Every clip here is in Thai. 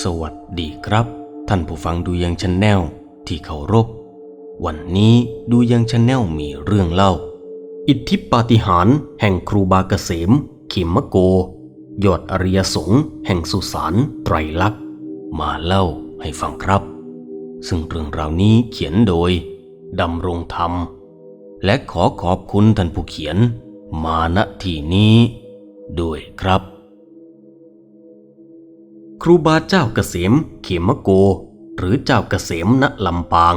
สวัสดีครับ ท่านผู้ฟังดูยังชนแนลที่เคารพ วันนี้ดูยังชนแนลมีเรื่องเล่า อิทธิปาฏิหาริย์แห่งครูบาเกษมเขมโก ยอดอริยสงฆ์แห่งสุสานไตรลักษณ์มาเล่าให้ฟังครับ ซึ่งเรื่องราวนี้เขียนโดยดำรงธรรม และขอขอบคุณท่านผู้เขียน มาณที่นี้ด้วยครับ ครูบาเจ้าเกษม เขมโก หรือเจ้าเกษมณลำปาง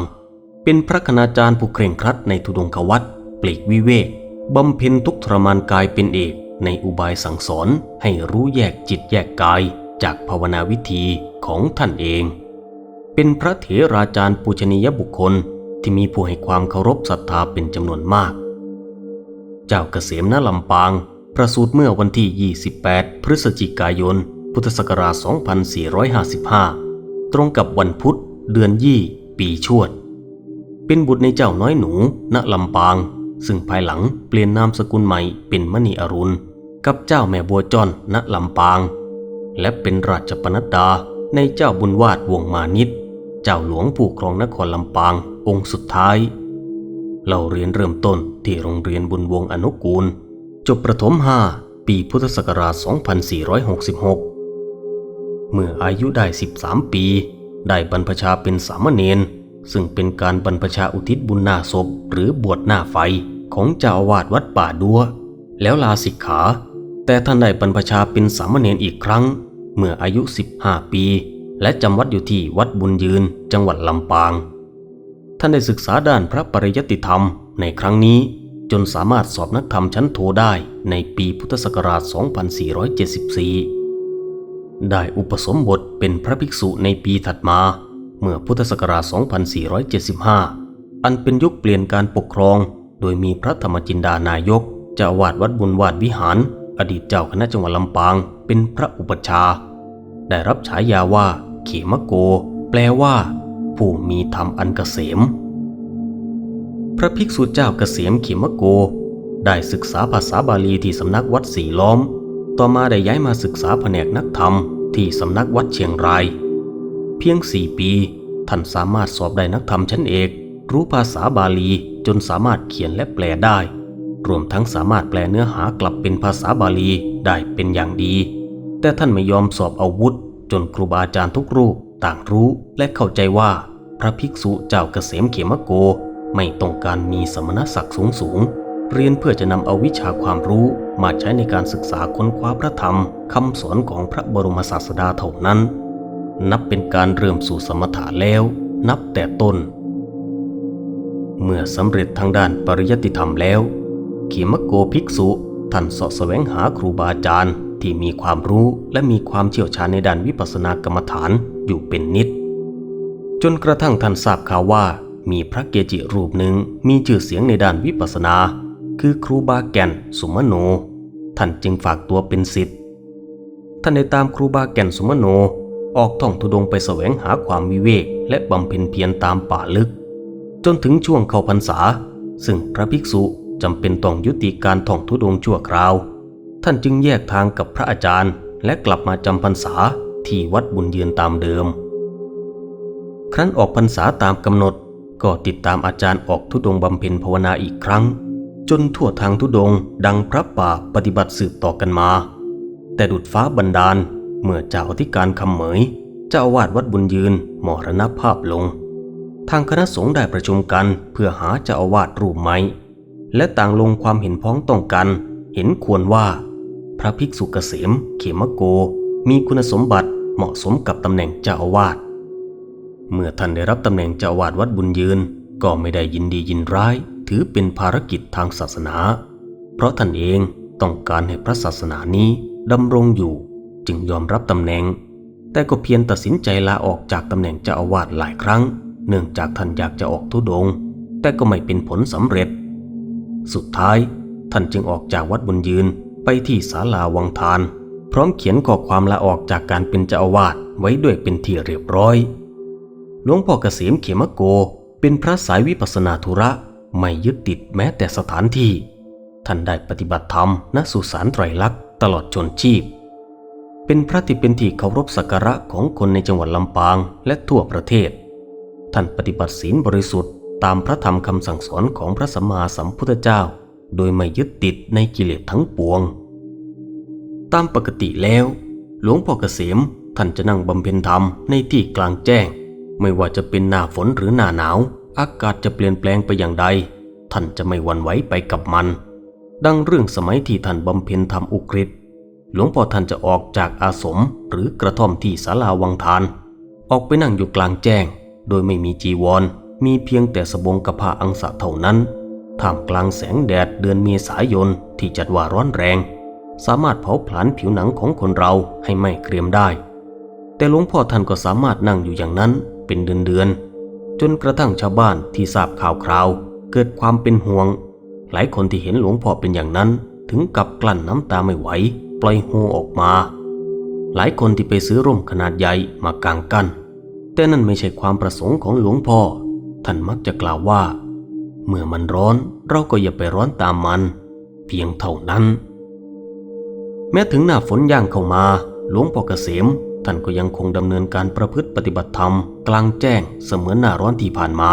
เป็นพระคณาจารย์ผู้เคร่งครัดในทุดงควัตปลีกวิเวกบำเพ็ญทุกทรมานกายเป็นเอกในอุบายสั่งสอนให้รู้แยกจิตแยกกายจากภาวนาวิธีของท่านเอง เป็นพระเถราจารย์ปูชนียบุคคลที่มีผู้ให้ความเคารพศรัทธาเป็นจำนวนมาก เจ้าเกษมณลำปาง ประสูติเมื่อวันที่ 28 พฤศจิกายน พุทธศักราช 2455 ตรงกับวันพุธ เดือนยี่ ปีชวด เป็นบุตรในเจ้าน้อยหนู ณ ลำปาง ซึ่งภายหลังเปลี่ยนนามสกุลใหม่เป็นมณีอรุณ กับเจ้าแม่บัวจอนณ ลำปาง และเป็นราชปนัดดาในเจ้าบุญวาดวงมานิต เจ้าหลวงผู้ครองนครลำปาง องค์สุดท้าย เราเรียนเริ่มต้นที่โรงเรียนบุญวงอนุกูล จบประถม 5 ปีพุทธศักราช 2466 เมื่ออายุได้ 13 ปี ได้บรรพชาเป็นสามเณรซึ่งเป็นการบรรพชาอุทิศบุญหน้าศพ หรือบวชหน้าไฟของเจ้าอาวาสวัดป่าดัว แล้วลาสิกขา แต่ท่านได้บรรพชาเป็นสามเณรอีกครั้ง เมื่ออายุ 15 ปี และจำวัดอยู่ที่วัดบุญยืนจังหวัดลำปาง ท่านได้ศึกษาด้านพระปริยติธรรมในครั้งนี้จนสามารถสอบนักธรรมชั้นโทได้ในปีพุทธศักราช 2474 ได้อุปสมบทเป็นพระภิกษุในปีถัดมา เมื่อพุทธศักราช 2475 อันเป็นยุคเปลี่ยนการปกครอง โดยมีพระธรรมจินดานายกเจ้าวาสวัดบุญวาดวิหาร อดีตเจ้าคณะจังหวัดลำปาง เป็นพระอุปชา ได้รับฉายาว่า เขมโก แปลว่า ผู้มีธรรมอันเกษม พระภิกษุเจ้าเกษมเขมโก ได้ศึกษาภาษาบาลีที่สำนักวัดสีล้อม ต่อมาได้ย้ายมาศึกษาแผนกนักธรรมที่สำนักวัดเชียงราย เพียงสี่ปี ท่านสามารถสอบได้นักธรรมชั้นเอก รู้ภาษาบาลีจนสามารถเขียนและแปลได้ รวมทั้งสามารถแปลเนื้อหากลับเป็นภาษาบาลีได้เป็นอย่างดี แต่ท่านไม่ยอมสอบอาวุธ จนครูบาอาจารย์ทุกรูปต่างรู้และเข้าใจว่า พระภิกษุเจ้าเกษมเขมโก ไม่ต้องการมีสมณศักดิ์สูงสูง เรียนเพื่อจะนำเอาวิชาความรู้มาใช้ในการศึกษาค้นคว้าพระธรรมคำสอนของพระบรมศาสดาเท่านั้น นับเป็นการเริ่มสู่สมถะแล้ว นับแต่ต้น เมื่อสำเร็จทางด้านปริยัติธรรมแล้วเขมโกภิกษุท่านสาะแสวงหาครูบาอาจารย์ที่มีความรู้และมีความเชี่ยวชาญในด้านวิปัสสนากรรมฐานอยู่เป็นนิด จนกระทั่งท่านทราบข่าวว่ามีพระเกจิรูปหนึ่งมีชื่อเสียงในด้านวิปัสสนา คือครูบาแก่นสุมโน ท่านจึงฝากตัวเป็นศิษย์ท่านได้ตามครูบาแก่นสุมโน ออกท่องทุดงไปแสวงหาความวิเวก และบำเพ็ญเพียรตามป่าลึก จนถึงช่วงเข้าพรรษา ซึ่งพระภิกษุจำเป็นต้องยุติการท่องทุดงชั่วคราว ท่านจึงแยกทางกับพระอาจารย์ และกลับมาจำพรรษาที่วัดบุญเยือนตามเดิม ครั้นออกพรรษาตามกำหนดก็ติดตามอาจารย์ออกทุดงบำเพ็ญภาวนาอีกครั้ง จนทั่วทางทุดงดังพระป่าปฏิบัติสืบต่อกันมา แต่ดุดฟ้าบันดาล เมื่อเจ้าอธิการคำเหมย เจ้าอาวาสวัดบุญยืนมรณภาพลง ทางคณะสงฆ์ได้ประชุมกันเพื่อหาเจ้าอาวาสรูปใหม่และต่างลงความเห็นพ้องต้องกัน เห็นควรว่า พระภิกษุเกษม เขมโก มีคุณสมบัติเหมาะสมกับตำแหน่งเจ้าอาวาสเมื่อท่านได้รับตำแหน่งเจ้าอาวาสวัดบุญยืนก็ไม่ได้ยินดียินร้าย ถือเป็นภารกิจทางศาสนา เพราะท่านเองต้องการให้พระศาสนานี้ดำรงอยู่ จึงยอมรับตำแหน่ง แต่ก็เพียงตัดสินใจลาออกจากตำแหน่งเจ้าอาวาสหลายครั้ง เนื่องจากท่านอยากจะออกทุดงค์แต่ก็ไม่เป็นผลสำเร็จ สุดท้ายท่านจึงออกจากวัดบุญยืนไปที่ศาลาวังทาน พร้อมเขียนข้อความลาออกจากการเป็นเจ้าอาวาสไว้ด้วยเป็นที่เรียบร้อยหลวงพ่อเกษมเขมโก เป็นพระสายวิปัสนาธุระ ไม่ยึดติดแม้แต่สถานที่ ท่านได้ปฏิบัติธรรมณสุสานไตรลักษณ์ตลอดจนชีพ เป็นพระที่เป็นที่เคารพสักการะของคนในจังหวัดลำปางและทั่วประเทศ ท่านปฏิบัติศีลบริสุทธิ์ตามพระธรรมคำสั่งสอนของพระสัมมาสัมพุทธเจ้า โดยไม่ยึดติดในกิเลสทั้งปวง ตามปกติแล้ว หลวงพ่อเกษมท่านจะนั่งบำเพ็ญธรรมในที่กลางแจ้ง ไม่ว่าจะเป็นหน้าฝนหรือหน้าหนาว อากาศจะเปลี่ยนแปลงไปอย่างใด ท่านจะไม่หวั่นไหวไปกับมัน ดังเรื่องสมัยที่ท่านบำเพ็ญธรรมอุกฤษหลวงพ่อท่านจะออกจากอาสมหรือกระท่อมที่ศาลาวังทาน ออกไปนั่งอยู่กลางแจ้ง โดยไม่มีจีวร มีเพียงแต่สบงกับผ้าอังสะเท่านั้นท่ามกลางแสงแดดเดือนเมษายนที่จัดว่าร้อนแรง สามารถเผาผลาญผิวหนังของคนเราให้ไม่เกรียมได้ แต่หลวงพ่อท่านก็สามารถนั่งอยู่อย่างนั้นเป็นเดือนๆ จนกระทั่งชาวบ้านที่ทราบข่าวคราว เกิดความเป็นห่วง หลายคนที่เห็นหลวงพ่อเป็นอย่างนั้น ถึงกับกลั้นน้ำตาไม่ไหว ปล่อยโฮออกมา หลายคนที่ไปซื้อร่มขนาดใหญ่มากางกั้นแต่นั่นไม่ใช่ความประสงค์ของหลวงพ่อ ท่านมักจะกล่าวว่า เมื่อมันร้อนเราก็อย่าไปร้อนตามมัน เพียงเท่านั้น แม้ถึงหน้าฝนย่างเข้ามา หลวงพ่อเกษม ท่านก็ยังคงดำเนินการประพฤติปฏิบัติธรรม กลางแจ้งเสมือนหน้าร้อนที่ผ่านมา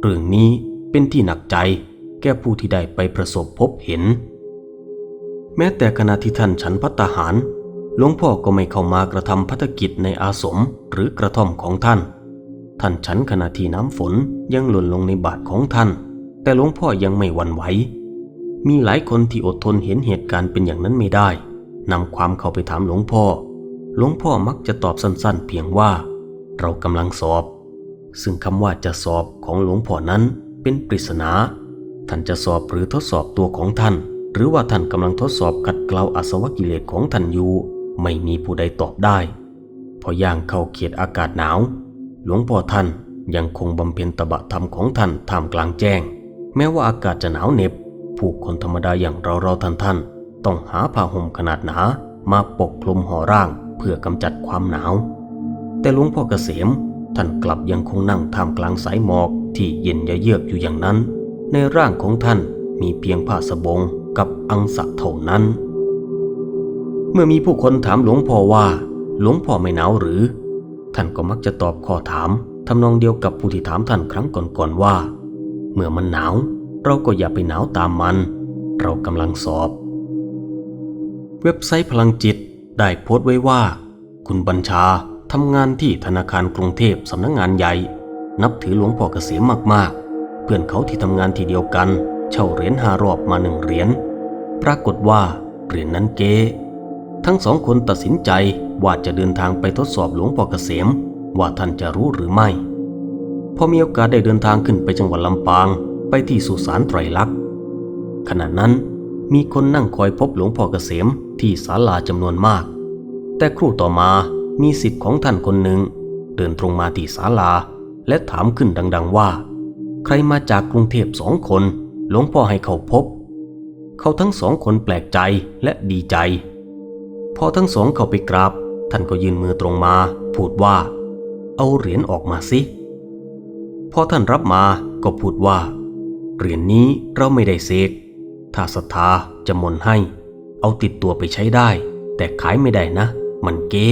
เรื่องนี้เป็นที่หนักใจแก่ผู้ที่ได้ไปประสบพบเห็น แม้แต่ขณะที่ท่านฉันพัตหารหลวงพ่อก็ไม่เข้ามากระทำพัฒกิจในอาสมหรือกระท่อมของท่าน ท่านฉันขณะที่น้ำฝนยังหล่นลงในบาทของท่าน แต่หลวงพ่อยังไม่หวั่นไหวมีหลายคนที่อดทนเห็นเหตุการณ์เป็นอย่างนั้นไม่ได้นำความเข้าไปถามหลวงพ่อ หลวงพ่อมักจะตอบสั้นๆ เพียงว่า เรากำลังสอบ ซึ่งคำว่าจะสอบของหลวงพ่อนั้นเป็นปริศนา ท่านจะสอบหรือทดสอบตัวของท่าน หรือว่าท่านกำลังทดสอบขัดเกลาอาสวะกิเลสของท่านอยู่ ไม่มีผู้ใดตอบได้ พอย่างเข้าเขตอากาศหนาว หลวงพ่อท่านยังคงบำเพ็ญตบะธรรมของท่านท่ามกลางแจ้ง แม้ว่าอากาศจะหนาวเหน็บ ผู้คนธรรมดาอย่างเราเราท่านท่านต้องหาผ้าห่มขนาดหนา มาปกคลุมห่อร่างเพื่อกำจัดความหนาว แต่หลวงพ่อเกษมท่านกลับยังคงนั่งท่ามกลางสายหมอกที่เย็นเยือกอยู่อย่างนั้น ในร่างของท่านมีเพียงผ้าสบงกับอังสะเท่านั้น เมื่อมีผู้คนถามหลวงพ่อว่าหลวงพ่อไม่หนาวหรือ ท่านก็มักจะตอบข้อถามทำนองเดียวกับผู้ที่ถามท่านครั้งก่อนๆว่า เมื่อมันหนาว เราก็อย่าไปหนาวตามมัน เรากำลังสอบ เว็บไซต์พลังจิตได้โพสต์ไว้ว่า คุณบัญชาทำงานที่ธนาคารกรุงเทพสำนักงงานใหญ่ นับถือหลวงพ่อเกษมมากๆ เพื่อนเขาที่ทำงานที่เดียวกัน เช่าเหรียญหารอบมาหนึ่งเหรียญปรากฏว่าเหรียญนนั้นเก๊ทั้งสองคนตัดสินใจว่าจะเดินทางไปทดสอบหลวงพ่อเกษม ว่าท่านจะรู้หรือไม่ พอมีโอกาสได้เดินทางขึ้นไปจังหวัดลำปาง ไปที่สุสานไตรลักษณ์ขณะนั้น มีคนนั่งคอยพบหลวงพ่อเกษมที่ศาลาจำนวนมาก แต่ครู่ต่อมามีสิทธิ์ของท่านคนหนึ่ง เดินตรงมาที่ศาลา และถามขึ้นดัง ๆว่า ใครมาจากกรุงเทพสองคน หลวงพ่อให้เขาพบ เขาทั้งสองคนแปลกใจและดีใจ พอทั้งสองเข้าไปกราบ ท่านก็ยืนมือตรงมา พูดว่า เอาเหรียญออกมาสิพอท่านรับมาก็พูดว่าเหรียญนนี้เราไม่ได้เสก ถ้าศรัทธาจะมนให้ เอาติดตัวไปใช้ได้ แต่ขายไม่ได้นะ มันเก๊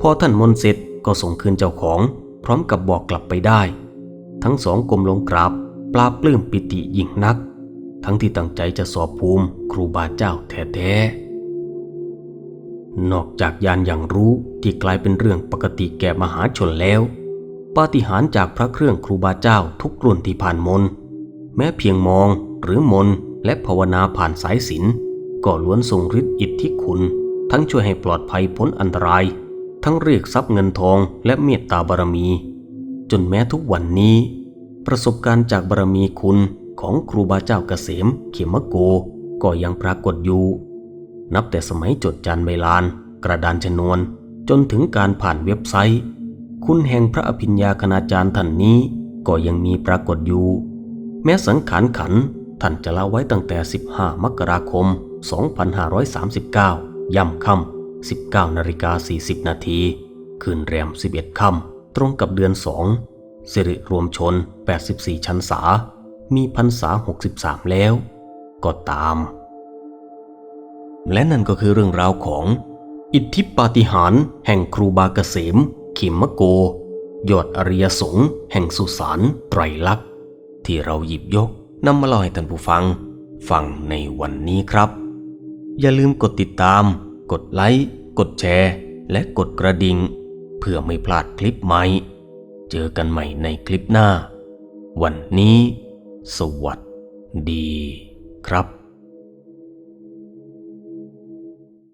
พอท่านมนเสร็จก็ส่งคืนเจ้าของ พร้อมกับบอกกลับไปได้ ทั้งสองกลมลงกราบ ปลาปลื้มปิติยิ่งนัก ทั้งที่ตั้งใจจะสอบภูมิครูบาเจ้าแท้ๆนอกจากยานอย่างรู้ที่กลายเป็นเรื่องปกติแก่มหาชนแล้วปาฏิหาริย์จากพระเครื่องครูบาเจ้าทุกรุ่นที่ผ่านมนแม้เพียงมองหรือมน และภาวนาผ่านสายสิญจนก็ล้วนทรงฤทธิ์อิทธิคุณ ทั้งช่วยให้ปลอดภัยพ้นอันตราย ทั้งเรียกทรัพย์เงินทองและเมตตาบารมี จนแม้ทุกวันนี้ ประสบการณ์จากบารมีคุณของครูบาเจ้าเกษม เขมโกก็ยังปรากฏอยู่ นับแต่สมัยจดจานใบลาน กระดานชนวน จนถึงการผ่านเว็บไซต์ คุณแห่งพระอภิญญาคณาจารย์ท่านนี้ก็ยังมีปรากฏอยู่ แม้สังขารขัน ท่านจะละไว้ตั้งแต่ 15 มกราคม 2539 ย่ำค่ำ 19นาฬิกา40 นาทีคืนแรม 11 ค่ำ ตรงกับเดือน 2 สิริรวมชน 84 ชันษา มีพรรษา 63 แล้ว ก็ตาม และนั่นก็คือเรื่องราวของ อิทธิปาฏิหาริย์แห่งครูบาเกษม ขิมมะโก ยอดอริยสงฆ์แห่งสุสานไตรลักษณ์ที่เราหยิบยก นำมาเล่าให้ท่านผู้ฟังฟังในวันนี้ครับ อย่าลืมกดติดตาม กดไลค์ กดแชร์ และกดกระดิ่งเพื่อไม่พลาดคลิปใหม่ เจอกันใหม่ในคลิปหน้า วันนี้ สวัสดีครับ